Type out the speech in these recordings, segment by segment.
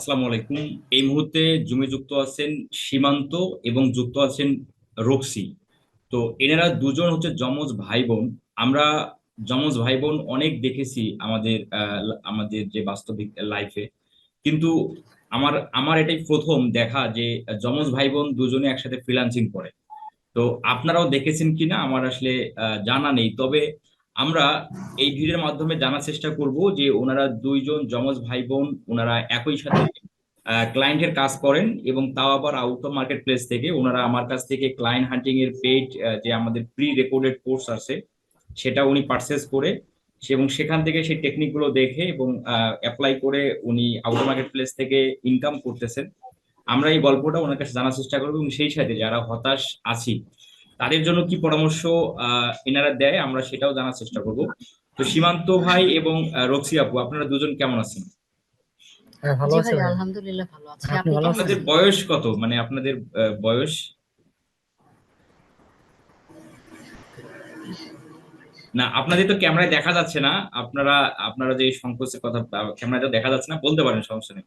আসসালামু আলাইকুম। এই মুহূর্তে জুমে যুক্ত আছেন সীমান্ত এবং যুক্ত আছেন রক্সি তো এনারা দুজন হচ্ছে যমজ ভাই বোন আমরা যমজ ভাই বোন অনেক দেখেছি আমাদের আমাদের যে বাস্তবিক লাইফে কিন্তু আমার আমার এটাই প্রথম দেখা যে যমজ ভাই বোন দুজনে একসাথে ফ্রিলান্সিং করে। তো আপনারাও দেখেছেন কিনা? আমার আসলে জানা নেই। তবে আমরা এই ভিডিওর মাধ্যমে জানার চেষ্টা করব যে ওনারা দুইজন যমজ ভাই বোন ওনারা একই সাথে ক্লায়েন্টের কাজ করেন এবং তাও আবার আউট অফ মার্কেট প্লেস থেকে ওনারা আমার কাছ থেকে ক্লায়েন্ট হান্টিং এর পেইড যে আমাদের প্রি রেকর্ডেড কোর্স আছে, সেটা উনি পারচেস করে এবং সেখান থেকে সেই টেকনিকগুলো দেখে এবং অ্যাপ্লাই করে উনি আউট মার্কেট প্লেস থেকে ইনকাম করতেছেন। আমরা এই গল্পটা ওনার কাছে জানার চেষ্টা করব এবং সেই সাথে যারা হতাশ আছি তাদের জন্য কি পরামর্শ আহ এনারা দেয় আমরা সেটাও জানার চেষ্টা করব। তো সীমান্ত ভাই এবং রক্সি আপু আপনারা দুজন কেমন আছেন? হ্যাঁ ভালো আছে আলহামদুলিল্লাহ ভালো আছি। কেমন আছেন? আপনাদের বয়স কত? মানে আপনাদের বয়স? না আপনাদের তো ক্যামেরায় দেখা যাচ্ছে না। আপনারা আপনারা যে সংকোচের কথা ক্যামেরায় তো দেখা যাচ্ছে না। বলতে পারেন সমস্যা নেই।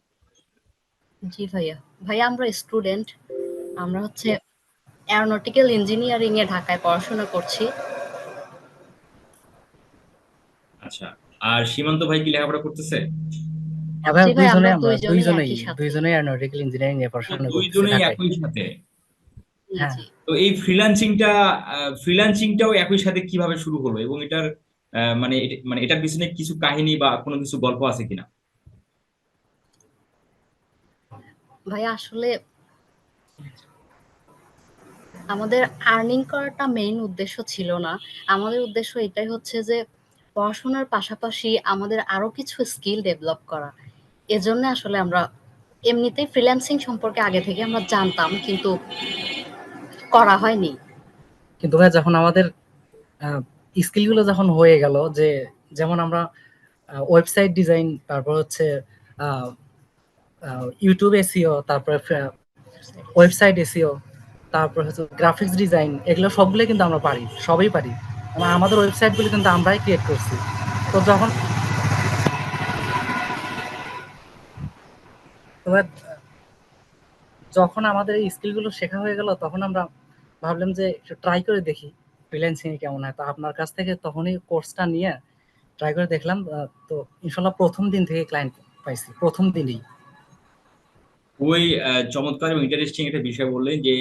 জি ভাইয়া। ভাইয়া আমরা স্টুডেন্ট। আমরা হচ্ছে অ্যারোনটিক্যাল ইঞ্জিনিয়ারিং এ ঢাকায় পড়াশোনা করছি। আচ্ছা আর সীমান্ত ভাই কি লেখাপড়া করতেছে? হ্যাঁ ভাই দুইজনে আমরা আমরা দুইজনেই দুইজনেই অ্যারোনটিক্যাল ইঞ্জিনিয়ারিং নিয়ে তো পড়াশোনা করতেছি দুইজনেই। একই সাথে? জি, হ্যাঁ। তো এই ফ্রিল্যান্সিংটা ফ্রিল্যান্সিংটাও একই সাথে কীভাবে শুরু হলো? এবং এটার আহ, মানে এটা- মানে এটার পিছনে কিছু কাহিনী বা কোনো কিছু গল্প আছে কিনা? ভাইয়া আসলে আমাদের আর্নিং করাটা মেইন উদ্দেশ্য ছিল না। আমাদের উদ্দেশ্য এটাই হচ্ছে যে পড়াশোনার পাশাপাশি আমাদের আরও কিছু স্কিল ডেভেলপ করা। এজন্য আসলে আমরা এমনিতেই ফ্রিল্যান্সিং সম্পর্কে আগে থেকে আমরা জানতাম কিন্তু করা হয়নি। কিন্তু ভাই যখন আমাদের স্কিলগুলো যখন হয়ে গেল যে যেমন আমরা ওয়েবসাইট ডিজাইন তারপর হচ্ছে ইউটিউব এসিও তারপরে ওয়েবসাইট এসিও তারপর হচ্ছে গ্রাফিক্স ডিজাইন এগুলো সবগুলো কিন্তু আমরা পারি সবই পারি। এবং আমাদের ওয়েবসাইটগুলো কিন্তু আমরাই ক্রিয়েট করছি। তো যখন যখন আমাদের এই স্কিলগুলো শেখা হয়ে গেল তখন আমরা ভাবলাম যে একটু ট্রাই করে দেখি ফ্রিল্যান্সিং এ কেমন হয়। তো আপনার কাছ থেকে তখনই কোর্সটা নিয়ে ট্রাই করে দেখলাম তো ইনশাল্লাহ প্রথম দিন থেকে ক্লায়েন্ট পাইছি প্রথম দিনই। আহ, চমৎকার এবং ইন্টারেস্টিং একটা বিষয় বললেন যে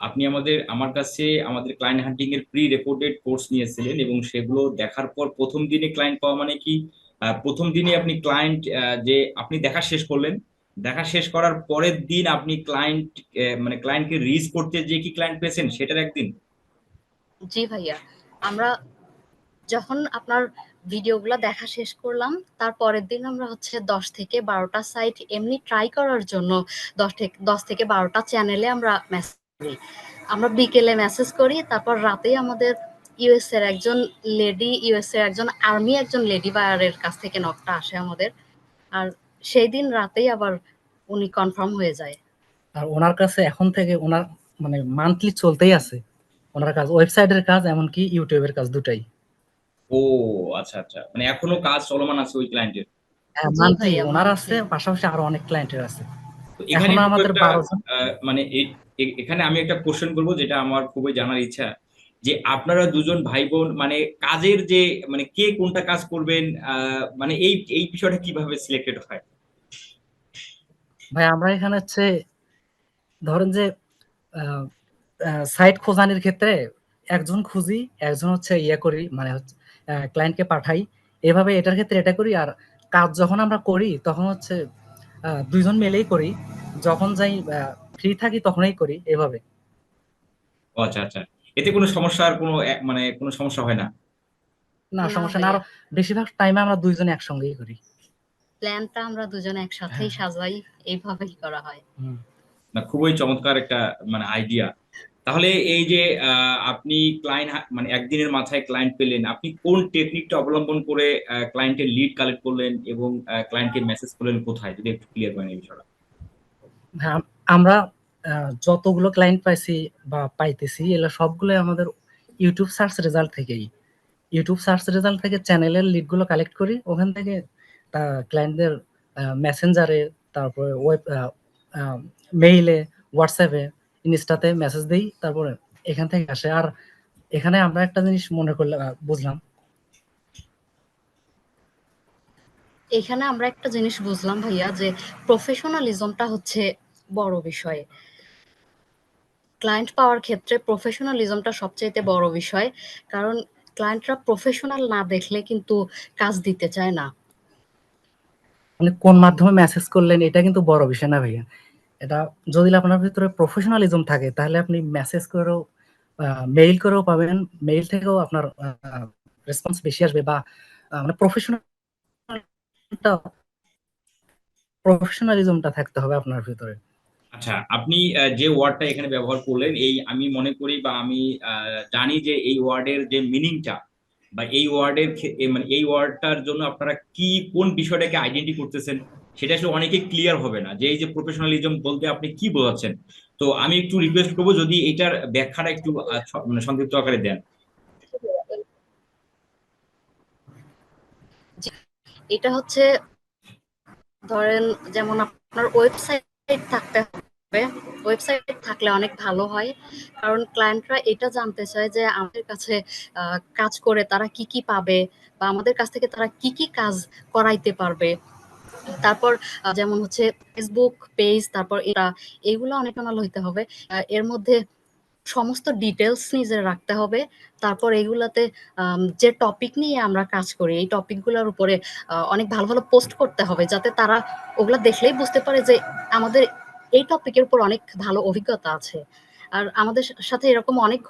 আপনি আমাদের, আমার কাছে আমাদের ক্লায়েন্ট হান্টিং এর প্রি রেকর্ডেড কোর্স নিয়েছিলেন এবং সেগুলো দেখার পর প্রথম দিনে ক্লায়েন্ট পাওয়া মানে কি? প্রথম দিনে আপনি ক্লায়েন্ট যে আপনি দেখা শেষ করলেন, দেখা শেষ করার পরের দিন আপনি ক্লায়েন্ট মানে ক্লায়েন্টকে রিচ করতে যে কি ক্লায়েন্ট পেয়েছেন সেটার একদিন। জি ভাইয়া, আমরা যখন আপনার ভিডিওগুলো দেখা শেষ করলাম, তার পরের দিন আমরা হচ্ছে দশ থেকে বারোটা সাইট এমনি ট্রাই করার জন্য দশ থেকে দশ থেকে বারোটা চ্যানেলে আমরা মেসেজ আমরা বিকেলে মেসেজ করি তারপর রাতেই আমাদের ইউএস এর একজন লেডি ইউএস এর একজন আর্মি একজন লেডি বায়ারের কাছ থেকে নকটা আসে আমাদের। আর সেই দিন রাতেই আবার উনি কনফার্ম হয়ে যায়। আর ওনার কাছে এখন থেকে ওনার মানে মান্থলি চলতেই আছে। ওনার কাজ ওয়েবসাইটের কাজ এমনকি ইউটিউবের কাজ দুটাই। ও আচ্ছা আচ্ছা। মানে এখনও কাজ চলমান আছে ওই ক্লায়েন্টের হ্যাঁ মান্থলি ওনার আছে পাশাপাশি আরও অনেক ক্লায়েন্টের আছে। এখানে আমাদের মানে এখানে আমি একটা কোশ্চেন করব যেটা আমার খুবই জানার ইচ্ছা যে আপনারা দুজন ভাই বোন মানে কাজের যে মানে কে কোনটা কাজ করবেন মানে এই এই বিষয়টা কীভাবে সিলেক্টেড হয়? ভাই আমরা এখানে হচ্ছে ধরেন যে সাইট খোঁজানোর ক্ষেত্রে একজন খুঁজি একজন হচ্ছে ইয়ে করি মানে হচ্ছে ক্লায়েন্টকে পাঠাই। এভাবে এটার ক্ষেত্রে এটা করি আর কাজ যখন আমরা করি তখন হচ্ছে দুইজন মিলেই করি। যখন যাই ফ্রি থাকি তখনই করি এভাবে। ও আচ্ছা আচ্ছা। এতে কোনো সমস্যা আর কোনো মানে কোনো সমস্যা হয় না? না সমস্যা না। আর বেশিরভাগ টাইমে আমরা দুইজনে একসঙ্গেই করি। প্ল্যানটা আমরা দুজনে একসাথেই হ্যাঁ। সাজাই এইভাবেই করা হয়। হুম। না খুবই চমৎকার একটা মানে আইডিয়া তাহলে এই যে আপনি ক্লায়েন্ট মানে একদিনের মাথায় ক্লায়েন্ট পেলেন, আপনি কোন টেকনিকটা অবলম্বন করে ক্লায়েন্টের লিড কালেক্ট করলেন এবং ক্লায়েন্টকে মেসেজ করলেন কোথায়? যদি একটু ক্লিয়ার করেন এই বিষয়টা। হ্যাঁ আমরা যতগুলো ক্লায়েন্ট পাইছি বা পাইতেছি, এগুলো সবগুলো আমাদের ইউটিউব সার্চ রেজাল্ট থেকেই। ইউটিউব সার্চ রেজাল্ট থেকে চ্যানেলের লিডগুলো কালেক্ট করি, ওখান থেকে ক্লায়েন্টদের মেসেঞ্জারে তারপরে ওয়েব মেইলে হোয়াটসঅ্যাপে ইনস্টাতে মেসেজ দেই তারপরে এখান থেকে আসে। আর এখানে আমরা একটা জিনিস মনে করলাম বুঝলাম। এখানে আমরা একটা জিনিস বুঝলাম ভাইয়া যে প্রফেশনালিজমটা হচ্ছে বড় বিষয়। ক্লায়েন্ট পাওয়ার ক্ষেত্রে প্রফেশনালিজমটা সবচেয়ে বড় বিষয় কারণ ক্লায়েন্টরা প্রফেশনাল না দেখলে কিন্তু কাজ দিতে চায় না। মানে কোন মাধ্যমে মেসেজ করলেন এটা কিন্তু বড় বিষয় না ভাইয়া। এটা যদি আপনার ভিতরে প্রফেশনালিজম থাকে, তাহলে আপনি মেসেজ করেও মেইল করেও পাবেন। মেইল থেকেও আপনার রেসপন্স বেশি আসবে বা মানে প্রফেশনাল প্রফেশনালিজমটা থাকতে হবে আপনার ভিতরে। আচ্ছা আপনি যে ওয়ার্ডটা এখানে ব্যবহার করলেন, এই আমি মনে করি বা আমি জানি যে এই ওয়ার্ডের যে মিনিংটা বা এই ওয়ার্ডের মানে এই ওয়ার্ডটার জন্য আপনারা কি, কোন বিষয়টাকে আইডেন্টি করতেছেন? সেটা আসলে অনেকে ক্লিয়ার হবে না। যে এই যে প্রফেশনালিজম বলতে আপনি কি বোঝাচ্ছেন? তো আমি একটু রিকোয়েস্ট করব যদি এটার ব্যাখ্যাটা একটু মানে সংক্ষিপ্ত আকারে দেন। এটা হচ্ছে, ধরেন যেমন আপনার ওয়েবসাইট থাকতে হবে। ওয়েবসাইট থাকলে অনেক ভালো হয়। কারণ ক্লায়েন্টরা এটা জানতে চায় যে আমাদের কাছে কাজ করে তারা কি কি পাবে বা আমাদের কাছ থেকে তারা কি কি কাজ করাইতে পারবে। তারপর যেমন হচ্ছে ফেসবুক পেজ তারপর এটা, এগুলো অনেক ভালো হইতে হবে। এর মধ্যে সমস্ত ডিটেলস নিজের রাখতে হবে। তারপর এগুলাতে যে টপিক নিয়ে আমরা কাজ করি, এই টপিকগুলোর উপরে অনেক ভালো ভালো পোস্ট করতে হবে যাতে তারা ওগুলা দেখলেই বুঝতে পারে যে আমাদের এই টপিকের উপর অনেক ভালো অভিজ্ঞতা আছে। আর আমাদের সাথে এরকম অনেক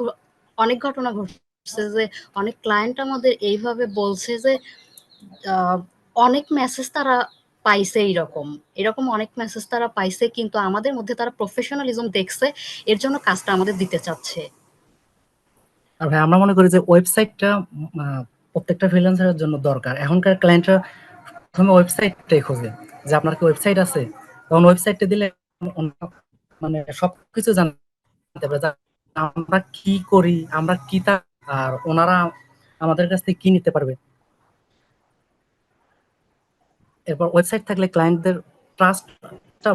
অনেক ঘটনা ঘটছে যে অনেক ক্লায়েন্ট আমাদের এইভাবে বলছে যে অনেক মেসেজ তারা পাইছে এইরকম। এরকম অনেক মেসেজ তারা পাইছে, কিন্তু আমাদের মধ্যে তারা প্রফেশনালিজম দেখছে, এর জন্য কাজটা আমাদের দিতে চাচ্ছে। আর ভাই, আমরা মনে করি যে ওয়েবসাইটটা প্রত্যেকটা ফ্রিল্যান্সারের জন্য দরকার। এখনকার ক্লায়েন্টরা প্রথমে ওয়েবসাইটটাই খোঁজে, যে আপনার কি ওয়েবসাইট আছে? তখন ওয়েবসাইটটা দিলে মানে সবকিছু জানতে পারে আমরা কি করি, আমরা কি তা, আর ওনারা আমাদের কাছ থেকে কি নিতে পারবে। এরপর ওয়েবসাইট থাকলে ক্লায়েন্টদের ট্রাস্টটা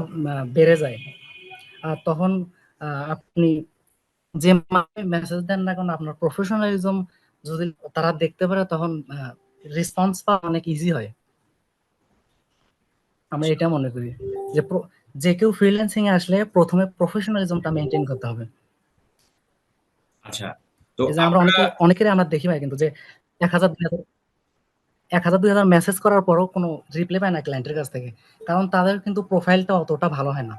বেড়ে যায়। আর তখন আপনি যে মেসেজ দেন না কেন আপনার প্রফেশনালিজম যদি তারা দেখতে পারে তখন রেসপন্স পাওয়া অনেক ইজি হয়। আমরা এটা মনে করি যে যে কেউ ফ্রিল্যান্সিং এ আসলে প্রথমে প্রফেশনালিজমটা মেনটেন করতে হবে। আচ্ছা তো আমরা অনেকে অনেকেরই আমরা দেখি ভাই কিন্তু যে এক হাজার এক হাজার, দুই হাজার মেসেজ করার পরও কোনো রিপ্লাই পায় না ক্লায়েন্টের কাছ থেকে। কারণ তাদের কিন্তু প্রোফাইলটা অতটা ভালো হয় না।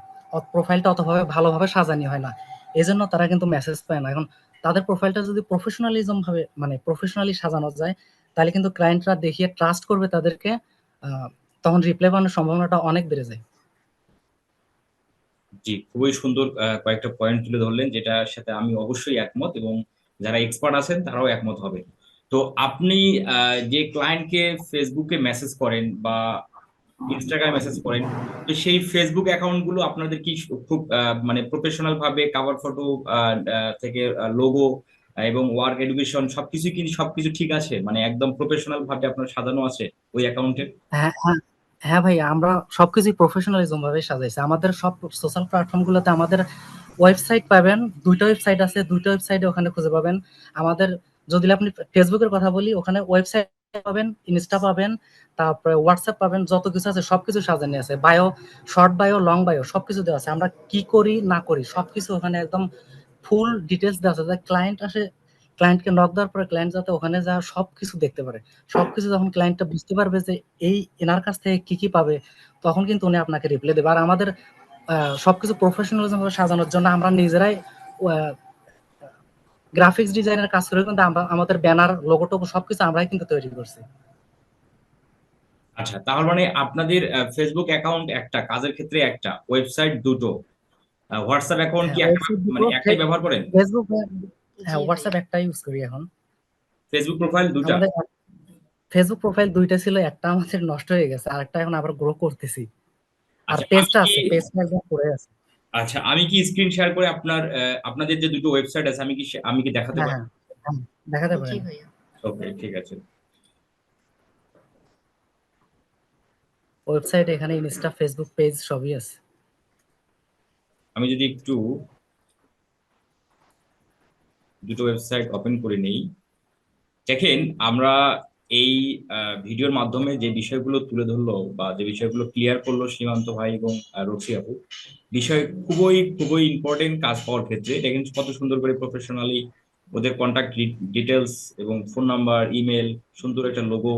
প্রোফাইলটা অতভাবে ভালোভাবে সাজানি হয় না। এই জন্য তারা কিন্তু মেসেজ পায় না। এখন তাদের প্রোফাইলটা যদি প্রফেশনালিজম ভাবে মানে প্রফেশনালি সাজানো যায়, তাহলে কিন্তু ক্লায়েন্টরা দেখিয়ে ট্রাস্ট করবে তাদেরকে তখন রিপ্লাই পাওয়ার সম্ভাবনাটা অনেক বেড়ে যায়। জি, খুবই সুন্দর কয়েকটা পয়েন্ট তুলে ধরলেন, যেটার সাথে আমি অবশ্যই একমত এবং যারা এক্সপার্ট আছেন তারাও একমত হবে। তো আপনি যে ক্লায়েন্টকে ফেসবুকে মেসেজ করেন বা ইনস্টাগ্রামে মেসেজ করেন, তো সেই ফেসবুক অ্যাকাউন্টগুলো আপনাদের কি খুব মানে প্রফেশনাল ভাবে কাভার ফটো থেকে লোগো এবং ওয়ার্ক এডুকেশন সবকিছু কি, সবকিছু ঠিক আছে? মানে একদম প্রফেশনাল ভাবে আপনার সাজানো আছে ওই অ্যাকাউন্টে হ্যাঁ হ্যাঁ হ্যাঁ ভাই আমরা সবকিছুই প্রফেশনালিজম ভাবে সাজাইছি। আমাদের সব সোশ্যাল প্ল্যাটফর্ম গুলোতে আমাদের ওয়েবসাইট পাবেন, দুইটা ওয়েবসাইট আছে, দুইটা ওয়েবসাইটে ওখানে খুঁজে পাবেন। আমাদের যদি আপনি ফেসবুকের কথা বলি, ওখানে ওয়েবসাইট পাবেন ইনস্টা পাবেন, তারপরে হোয়াটসঅ্যাপ পাবেন, যত কিছু আছে সবকিছু সাজানো আছে bio short bio long bio সবকিছু দেওয়া আছে। আমরা কি করি, না করি, সবকিছু ওখানে একদম ফুল ডিটেলস দেওয়া আছে। ক্লায়েন্ট আসে ক্লায়েন্টকে নক দেওয়ার পরে ক্লায়েন্ট যাতে ওখানে যা সবকিছু দেখতে পারে। সবকিছু যখন ক্লায়েন্টটা বুঝতে পারবে যে এই এনার কাছ থেকে কি কি পাবে, তখন কিন্তু উনি আপনাকে রিপ্লাই দেবে। আর আমাদের সবকিছু প্রফেশনালিজম সাজানোর জন্য আমরা নিজেরাই গ্রাফিক্স ডিজাইনের কাজ করে কিন্তু আমরা আমাদের ব্যানার লোগোটো সবকিছু আমরাই কিন্তু তৈরি করছি। আচ্ছা তার মানে আপনাদের ফেসবুক অ্যাকাউন্ট একটা কাজের ক্ষেত্রে একটা ওয়েবসাইট দুটো। হোয়াটসঅ্যাপ অ্যাকাউন্ট কি হ্যাঁ, একটা মানে একটাই ব্যবহার করেন? ফেসবুক হ্যাঁ হোয়াটসঅ্যাপ একটাই ইউজ করি এখন। ফেসবুক প্রোফাইল দুটা? ফেসবুক প্রোফাইল দুইটা ছিল একটা আমাদের নষ্ট হয়ে গেছে আরেকটা এখন আবার গ্রো করতেছি। আর আচ্ছা পেজটা আছে পেজটা একদম পড়ে আছে। আচ্ছা আমি কি স্ক্রিন শেয়ার করে আপনার আহ, আপনাদের যে দুটো ওয়েবসাইট আছে আমি কি আমি কি দেখাতে হ্যাঁ পারি? হ্যাঁ হ্যাঁ, দেখাতে পারি ওকে ঠিক আছে। ওয়েবসাইট এখানে ইনস্টা ফেসবুক পেজ সবই আছে। আমি যদি একটু দুটো ওয়েবসাইট ওপেন করে নেই। দেখেন আমরা এই ভিডিওর মাধ্যমে যে বিষয়গুলো তুলে ধরলো বা যে বিষয়গুলো ক্লিয়ার করল সীমান্ত ভাই এবং রক্সি আপু, বিষয় খুবই খুবই ইম্পর্টেন্ট কাজ পাওয়ার ক্ষেত্রে। এটা কিন্তু কত সুন্দর করে প্রফেশনালি ওদের কন্ট্যাক্ট ডিটেলস এবং ফোন নাম্বার ইমেল সুন্দর একটা লোগো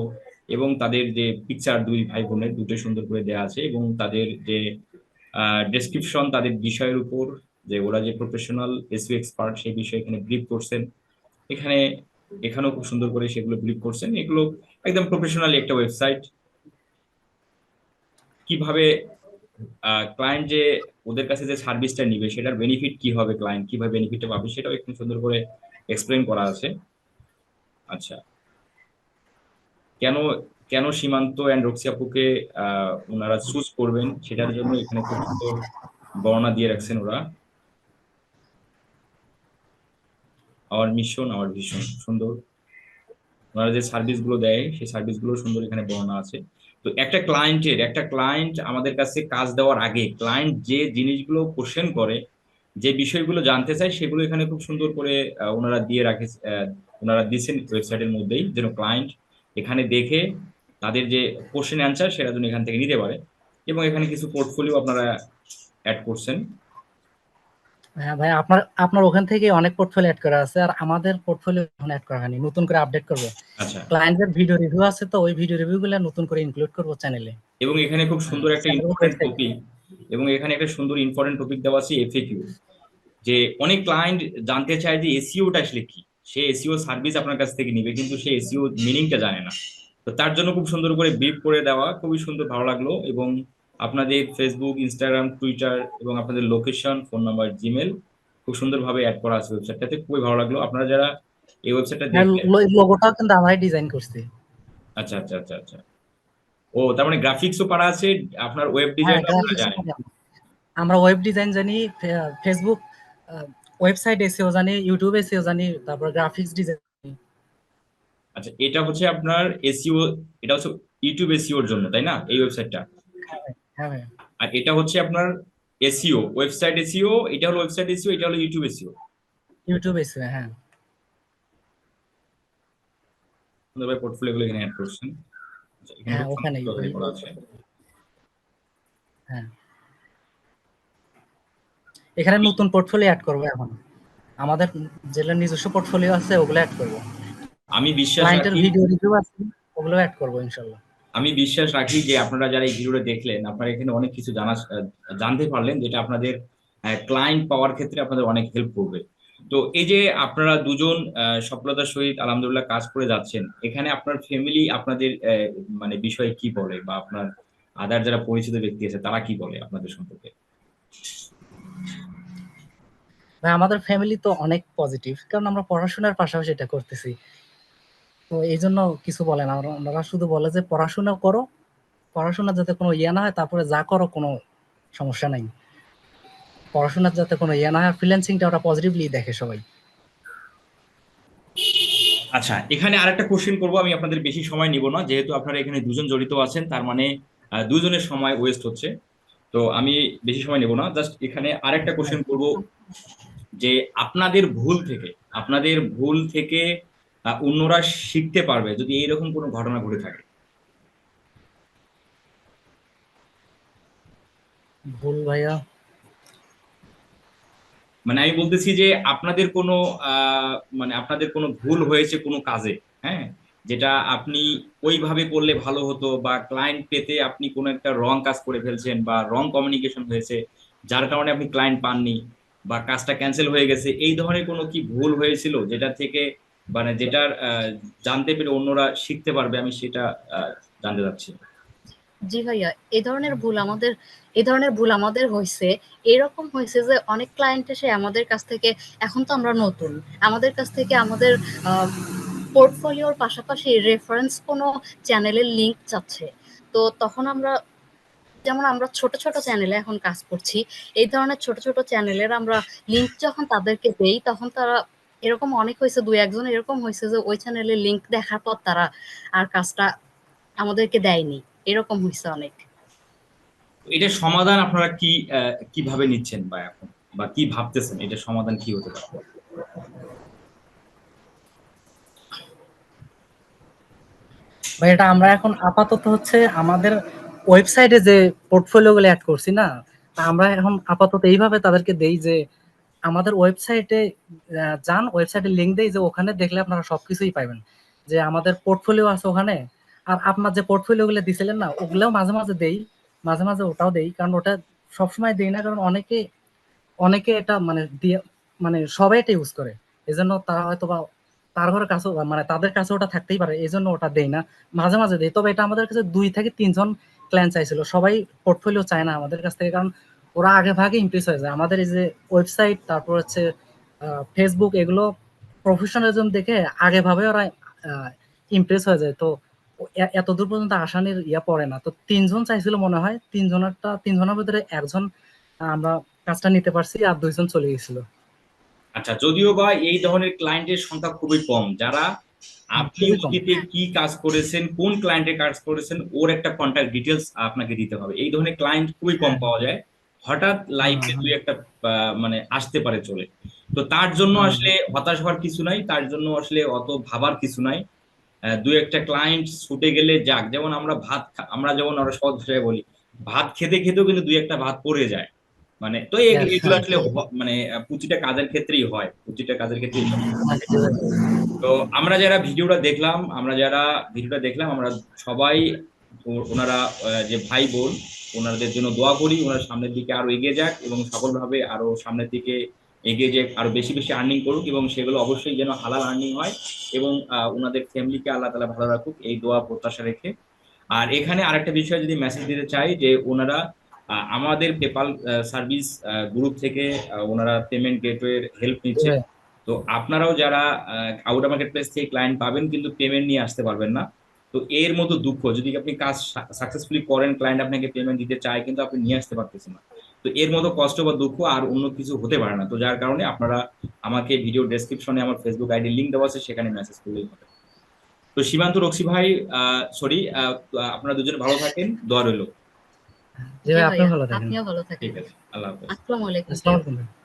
এবং তাদের যে পিকচার দুই ভাই বোনের দুটো সুন্দর করে দেওয়া আছে এবং তাদের যে ডেসক্রিপশন তাদের বিষয়ের উপর, যে ওরা যে প্রফেশনাল এসইও এক্সপার্ট সেই বিষয়ে এখানে ব্রিফ করছেন। এখানে এখানেও খুব সুন্দর করে সেগুলো ব্রিফ করছেন। এগুলো একদম প্রফেশনালি একটা ওয়েবসাইট কীভাবে ক্লায়েন্ট যে ওদের কাছে যে সার্ভিসটা নিবে সেটার বেনিফিট কি হবে ক্লায়েন্ট কীভাবে বেনিফিটটা পাবে? সেটাও একটু সুন্দর করে এক্সপ্লেন করা আছে। আচ্ছা। কেন কেন সীমান্ত অ্যান্ড রক্সি আপুকে আহ, ওনারা চুজ করবেন সেটার জন্য এখানে খুব সুন্দর বর্ণনা দিয়ে রাখছেন ওরা। আওয়ার মিশন আওয়ার ভিশন সুন্দর। ওনারা যে সার্ভিসগুলো দেয়, সেই সার্ভিসগুলো সুন্দর এখানে বর্ণনা আছে। তো একটা ক্লায়েন্টের একটা ক্লায়েন্ট আমাদের কাছে কাজ দেওয়ার আগে ক্লায়েন্ট যে জিনিসগুলো কোশ্চেন করে, যে বিষয়গুলো জানতে চায়, সেগুলো এখানে খুব সুন্দর করে ওনারা দিয়ে রাখে ওনারা দিচ্ছেন ওয়েবসাইটের মধ্যেই, যেন ক্লায়েন্ট এখানে দেখে তাদের যে কোশ্চেন অ্যান্সার সেটা যেন এখান থেকে নিতে পারে। এবং এখানে কিছু পোর্টফোলিও আপনারা অ্যাড করছেন। হ্যাঁ ভাই আপনার আপনার ওখান থেকে অনেক পোর্টফোলিও অ্যাড করা আছে আর আমাদের পোর্টফোলিও এখন অ্যাড করা হয়নি নতুন করে আপডেট করব। আচ্ছা। ক্লায়েন্টের ভিডিও রিভিউ আছে তো ওই ভিডিও রিভিউ গুলো নতুন করে ইনক্লুড করব চ্যানেলে এবং এখানে খুব সুন্দর একটা ইম্পর্টেন্ট টপিক এবং এখানে একটা সুন্দর ইম্পর্টেন্ট টপিক দেওয়া আছে এফএকিউ যে অনেক ক্লায়েন্ট জানতে চায় যে এসিওটা আসলে কি। সে এসিও সার্ভিস আপনার কাছ থেকে নিবে কিন্তু সে এসিও মিনিংটা জানে না। তো তার জন্য খুব সুন্দর করে ব্রিফ করে দেওয়া খুবই সুন্দর ভালো লাগল এবং আপনাদের ফেসবুক ইনস্টাগ্রাম টুইটার এবং আপনাদের লোকেশন ফোন নাম্বার জিমেল খুব সুন্দরভাবে অ্যাড করা আছে ওয়েবসাইটটাতে খুবই ভালো লাগল। আপনারা যারা এই ওয়েবসাইটটা হ্যাঁ দেখলেন লোগোটাও কিন্তু আমরাই ডিজাইন করছি। আচ্ছা আচ্ছা আচ্ছা আচ্ছা। ও তার মানে গ্রাফিক্সও পারা আছে আপনার ওয়েব হ্যাঁ ডিজাইন আপনারা জানেন জানি। আমরা ওয়েব ডিজাইন জানি ফেসবুক ওয়েবসাইট এসিও জানি ইউটিউব এসিও জানি তারপর গ্রাফিক্স ডিজাইন আচ্ছা এটা হচ্ছে আপনার এসইও এটা হচ্ছে ইউটিউব এসইওর জন্য তাই না? এই ওয়েবসাইটটা হ্যাঁ। আর এটা হচ্ছে আপনার এসইও ওয়েবসাইট এসইও এটা হলো ওয়েবসাইট এসইও এটা হলো ইউটিউব এসইও। ইউটিউব এসিও হ্যাঁ। সুন্দরভাবে পোর্টফোলিও গুলো এখানে অ্যাড করছেন। আচ্ছা, হ্যাঁ। আছে। হ্যাঁ। এখানে নতুন পোর্টফোলিও অ্যাড করব এখন। আমাদের যেগুলো নিজস্ব পোর্টফোলিও আছে ওগুলো অ্যাড করব। আমি বিশ্বাস ক্লায়েন্টের ভিডিও রিভিউ আছে ওগুলো অ্যাড করব ইনশাল্লাহ। আমি বিশ্বাস রাখি যে আপনারা যারা এই ভিডিওটা দেখলেন, আপনারা এখানে অনেক কিছু জানা জানতে পারলেন যেটা আপনাদের ক্লায়েন্ট পাওয়ার ক্ষেত্রে আপনাদের অনেক হেল্প করবে। তো এই যে আপনারা দুজন সফলতার সহিত আলহামদুলিল্লাহ কাজ করে যাচ্ছেন, এখানে আপনার ফ্যামিলি আপনাদের মানে বিষয়ে কি বলে বা আপনার আদার যারা পরিচিত ব্যক্তি আছে, তারা কি বলে আপনাদের সম্পর্কে? আমাদের ফ্যামিলি তো অনেক পজিটিভ কারণ আমরা পড়াশোনার পাশাপাশি এটা করতেছি। তো এই জন্য কিছু বলে না। ওনারা শুধু বলে যে পড়াশোনা করো, পড়াশোনা যাতে কোনো ইয়ে না হয়, তারপরে যা করো কোনো সমস্যা নাই। পড়াশোনার যাতে কোনো ইয়ে না হয় ফ্রিল্যান্সিংটা ওরা পজিটিভলি দেখে সবাই। আচ্ছা এখানে আরেকটা কোশ্চেন করব, আমি আপনাদের বেশি সময় নিব না, যেহেতু আপনারা এখানে দুজন জড়িত আছেন, তার মানে দুজনের সময় ওয়েস্ট হচ্ছে। তো আমি বেশি সময় নেব না জাস্ট এখানে আরেকটা কোশ্চেন করব যে আপনাদের ভুল থেকে, আপনাদের ভুল থেকে অন্যরা শিখতে পারবে যদি এইরকম কোনো ঘটনা ঘটে থাকে। ভুল ভাইয়া। মানে আমি বলতেছি যে আপনাদের কোনো মানে আপনাদের কোনো ভুল হয়েছে কোনো কাজে হ্যাঁ? যেটা আপনি ওইভাবে করলে ভালো হতো বা ক্লায়েন্ট পেতে আপনি কোনো একটা রং কাজ করে ফেলছেন বা রং কমিউনিকেশন হয়েছে যার কারণে আপনি ক্লায়েন্ট পাননি বা কাজটা ক্যান্সেল হয়ে গেছে এই ধরনের কোনো কি ভুল হয়েছিল যেটা থেকে মানে যেটার জানতে পেরে অন্যরা শিখতে পারবে, আমি সেটা জানতে চাচ্ছি। জি ভাইয়া এই ধরনের ভুল আমাদের এই ধরনের ভুল আমাদের হয়েছে এরকম হয়েছে যে অনেক ক্লায়েন্ট এসে আমাদের কাছ থেকে, এখন তো আমরা নতুন, আমাদের কাছ থেকে আমাদের পোর্টফোলিওর পাশাপাশি রেফারেন্স কোনো চ্যানেলের লিংক চাচ্ছে তো তখন আমরা, যেমন আমরা ছোট ছোট চ্যানেলে এখন কাজ করছি, এই ধরনের ছোট ছোট চ্যানেলের আমরা লিংক যখন তাদেরকে দেই, তখন তারা এরকম অনেক হয়েছে দুই একজন এরকম হয়েছে যে ওই চ্যানেলের লিংক দেখার পর তারা আর কাজটা আমাদেরকে দেয়নি। এরকম হয়েছে অনেক। এটার সমাধান আপনারা কি কীভাবে নিচ্ছেন বা এখন? বা কি ভাবতেছেন? এটার সমাধান কি হতে পারে? ভাই এটা আমরা এখন আপাতত হচ্ছে আমাদের ওয়েবসাইটে যে পোর্টফোলিও গুলো অ্যাড করছি না আমরা এখন আপাতত এইভাবে তাদেরকে দেই যে আমাদের ওয়েবসাইটে যান ওয়েবসাইটে লিংক দেই যে ওখানে দেখলে আপনারা সবকিছুই পাবেন যে আমাদের পোর্টফোলিও আছে ওখানে, আর আপনার যে পোর্টফোলিও গুলো দিছিলেন না, ওগুলোও মাঝে মাঝে দেই, মাঝে মাঝে ওটাও দেই, কারণ ওটা সবসময় দেই না, কারণ অনেকে অনেকে এটা মানে দিয়ে মানে সবাই এটা ইউজ করে। এজন্য তারা হয়তো বা তার ঘরের কাছে মানে তাদের কাছে ওটা থাকতেই পারে এই জন্য ওটা দেই না, মাঝে মাঝে দেই। তবে এটা আমাদের কাছে দুই থেকে তিনজন ক্লায়েন্ট চাইছিল, সবাই পোর্টফোলিও চায় না আমাদের কাছ থেকে, কারণ ওরা আগে ভাগে ইমপ্রেস হয়ে যায়। আমাদের এই যে ওয়েবসাইট তারপর হচ্ছে ফেসবুক এগুলো প্রফেশনালিজম দেখে আগে ভাবে ওরা ইমপ্রেস হয়ে যায়। তো এত দূর পর্যন্ত আসানির ইয়া পড়ে না। তো তিনজন চাইছিল মনে হয় তিনজনেরটা তিনজনের ভিতরে একজন আমরা কাজটা নিতে পারছি আর দুইজন চলে গেছিল। আচ্ছা যদিও বা এই ধরনের ক্লায়েন্টের সংখ্যা খুবই কম যারা আপনি অতীতে কি কাজ করেছেন কোন ক্লায়েন্টের কাজ করেছেন ওর একটা কন্ট্যাক্ট ডিটেলস আপনাকে দিতে হবে। এই ধরনের ক্লায়েন্ট খুবই কম পাওয়া যায়। হঠাৎ লাইফে। দুই একটা মানে আসতে পারে চলে তো তার জন্য আসলে হতাশ হওয়ার কিছু নাই তার জন্য আসলে অত ভাবার কিছু নাই দুই একটা ক্লায়েন্ট ছুটে গেলে যাক যেমন আমরা ভাত আমরা যেমন আমরা সহজ ভাষায় বলি ভাত খেতে খেতেও কিন্তু দুই একটা ভাত পড়ে যায় মানে তো এগুলো। আসলে মানে প্রতিটা কাজের ক্ষেত্রেই হয় প্রতিটা কাজের ক্ষেত্রেই হয়। তো আমরা যারা ভিডিওটা দেখলাম আমরা যারা ভিডিওটা দেখলাম আমরা সবাই ওনারা যে ভাই বোন ওনাদের জন্য দোয়া করি ওনারা সামনের দিকে আরও এগিয়ে যাক এবং সফলভাবে আরও সামনের দিকে এগিয়ে যাক আরও বেশি বেশি আর্নিং করুক এবং সেগুলো অবশ্যই যেন হালাল আর্নিং হয় এবং ওনাদের ফ্যামিলিকে আল্লাহ তালা ভালো রাখুক এই দোয়া প্রত্যাশা রেখে। আর এখানে আরেকটা বিষয় যদি মেসেজ দিতে চাই যে ওনারা আমাদের পেপাল সার্ভিস গ্রুপ থেকে ওনারা পেমেন্ট গেটওয়ের হেল্প নিচ্ছে। হ্যাঁ। তো আপনারাও যারা আউটার মার্কেট প্লেস থেকে ক্লায়েন্ট পাবেন কিন্তু পেমেন্ট নিয়ে আসতে পারবেন না। তো এর মতো দুঃখ যদি আপনি কাজ সাকসেসফুলি করেন ক্লায়েন্ট আপনাকে পেমেন্ট দিতে চায় কিন্তু আপনি নিয়ে আসতে পারতেছেন না। তো এর মতো কষ্ট বা দুঃখ আর অন্য কিছু হতে পারে না। তো যার কারণে আপনারা আমাকে ভিডিও ডেসক্রিপশনে আমার ফেসবুক আইডি লিঙ্ক দেওয়া আছে সেখানে মেসেজ করলেই হবে তো সীমান্ত রক্সি ভাই সরি আপনারা দুজন ভালো থাকেন দোয়া রইল। জি ভালো থাকেন। আপনিও ভালো থাকেন। ঠিক আছে আল্লাহ হাফেজ। আসসালামু আলাইকুম।